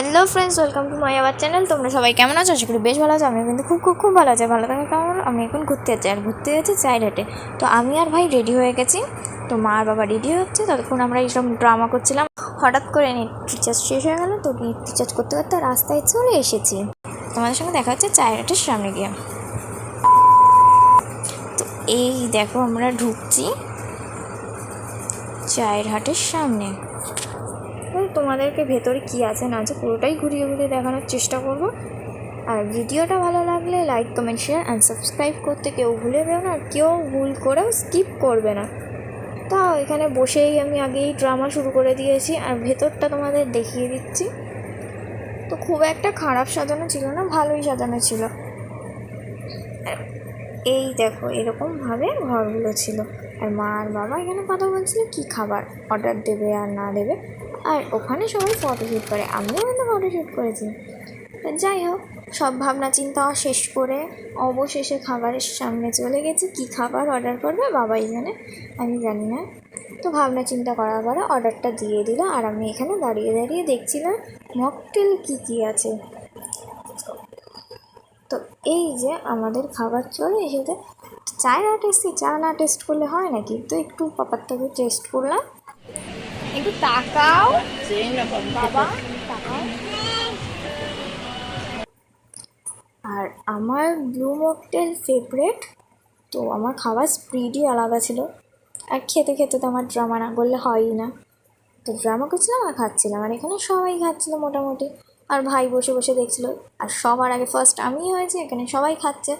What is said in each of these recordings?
Hello friends, welcome to my our channel. তোমরা সবাই কেমন আছো? আশা করি বেশ ভালো আছো। আমি কিন্তু খুব খুব খুব ভালো আছি। ভালো থাকা, কেমন? আমি এখন ঘুরতে যাচ্ছি। আর ঘুরতে যাচ্ছি চাইরহাটে তো আমি আর ভাই রেডি হয়ে গেছি। তো মা আর বাবা রেডি হচ্ছে ততক্ষণ আমরা এইসব ড্রামা করছিলাম। হঠাৎ করে নেট রিচার্জ শেষ হয়ে গেল। তো নেট রিচার্জ করতে করতে রাস্তায় চলে এসেছি। তোমাদের সঙ্গে দেখা হচ্ছে চাইরহাটের সামনে গিয়ে। তো এই দেখো আমরা ঢুকছি চায়ের হাটের সামনে। তোমাদেরকে ভেতরে কী আছে না আছে পুরোটাই ঘুরিয়ে ঘুরিয়ে দেখানোর চেষ্টা করব। আর ভিডিওটা ভালো লাগলে like comment share and subscribe করতে কেউ ভুলে দেবে না, কেউ ভুল করেও স্কিপ করবে না। তা এখানে বসেই আমি আগেই ড্রামা শুরু করে দিয়েছি আর ভেতরটা তোমাদের দেখিয়ে দিচ্ছি। তো খুব একটা খারাপ সাজানো ছিল না, ভালোই সাজানো ছিল। এই দেখো, এরকমভাবে ঘরগুলো ছিল। আর মা আর বাবা এখানে কথা বলছিল, কী খাবার অর্ডার দেবে আর না দেবে? আর ওখানে সবাই ফটোশ্যুট করে, আমিও কিন্তু ফটোশ্যুট করেছি। যাই হোক, সব ভাবনা চিন্তা শেষ করে অবশেষে খাবারের সামনে চলে গেছি। কী খাবার অর্ডার করবে বাবাই জানে আমি জানি না। তো ভাবনা চিন্তা করার পরে অর্ডারটা দিয়ে দিল, আর আমি এখানে দাঁড়িয়ে দাঁড়িয়ে দেখছিলাম মকটেল কী কী আছে। এই যে আমাদের খাবার চলে এসেছে। চায় না টেস্ট চা না টেস্ট করলে হয় নাকি? তো একটু পাপার টেস্ট করলাম। একটু তাকাও। বাবা আর আমার ব্লু মকটেল ফেভারেট তো আমার খাবার স্পিডই আলাদা ছিল। আর খেতে খেতে তো আমার ড্রামা না করলে হয়ই না। তো ড্রামা করছিলাম আর খাচ্ছিলাম। আর এখানে সবাই খাচ্ছিল মোটামুটি। আর ভাই বসে বসে দেখছিল। আর সবার আগে ফার্স্ট আমি হয়েছে, এখানে সবাই খাচ্ছে।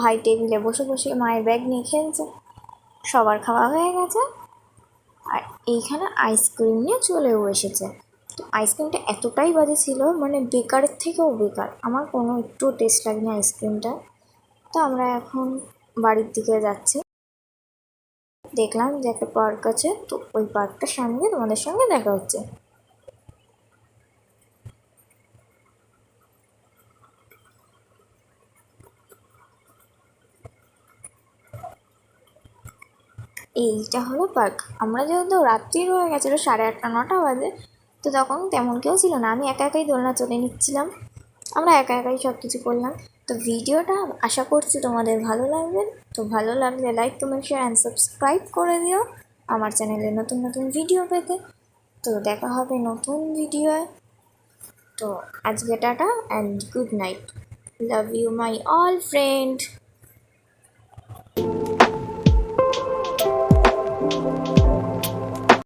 ভাই টেবিলে বসে বসে মায়ের ব্যাগ নিয়ে খেলছে। সবার খাওয়া হয়ে গেছে। আর এইখানে আইসক্রিম নিয়ে চলেও এসেছে। তো আইসক্রিমটা এতটাই বাজে ছিল মানে বেকারের থেকেও বেকার। আমার কোনো একটু টেস্ট লাগেনি আইসক্রিমটা তো আমরা এখন বাড়ির দিকে যাচ্ছি। দেখলাম যে একটা পার্ক আছে, তো ওই পার্কটার সামনে তোমাদের সঙ্গে দেখা হচ্ছে। এইটা হলো পার্ক। আমরা যেহেতু রাত্রি হয়ে গেছিল সাড়ে আটটা, নটা বাজে, তো তখন তেমন কেউ ছিল না। আমি একা একাই দোলনা চলে নিচ্ছিলাম। আমরা একা একাই সব কিছু করলাম। তো ভিডিওটা আশা করছি তোমাদের ভালো লাগবে। তো ভালো লাগলে like comment share and subscribe করে দিও আমার চ্যানেলে নতুন নতুন ভিডিও পেতে। তো দেখা হবে নতুন ভিডিওয় তো আজকে tata and good night love you my all friend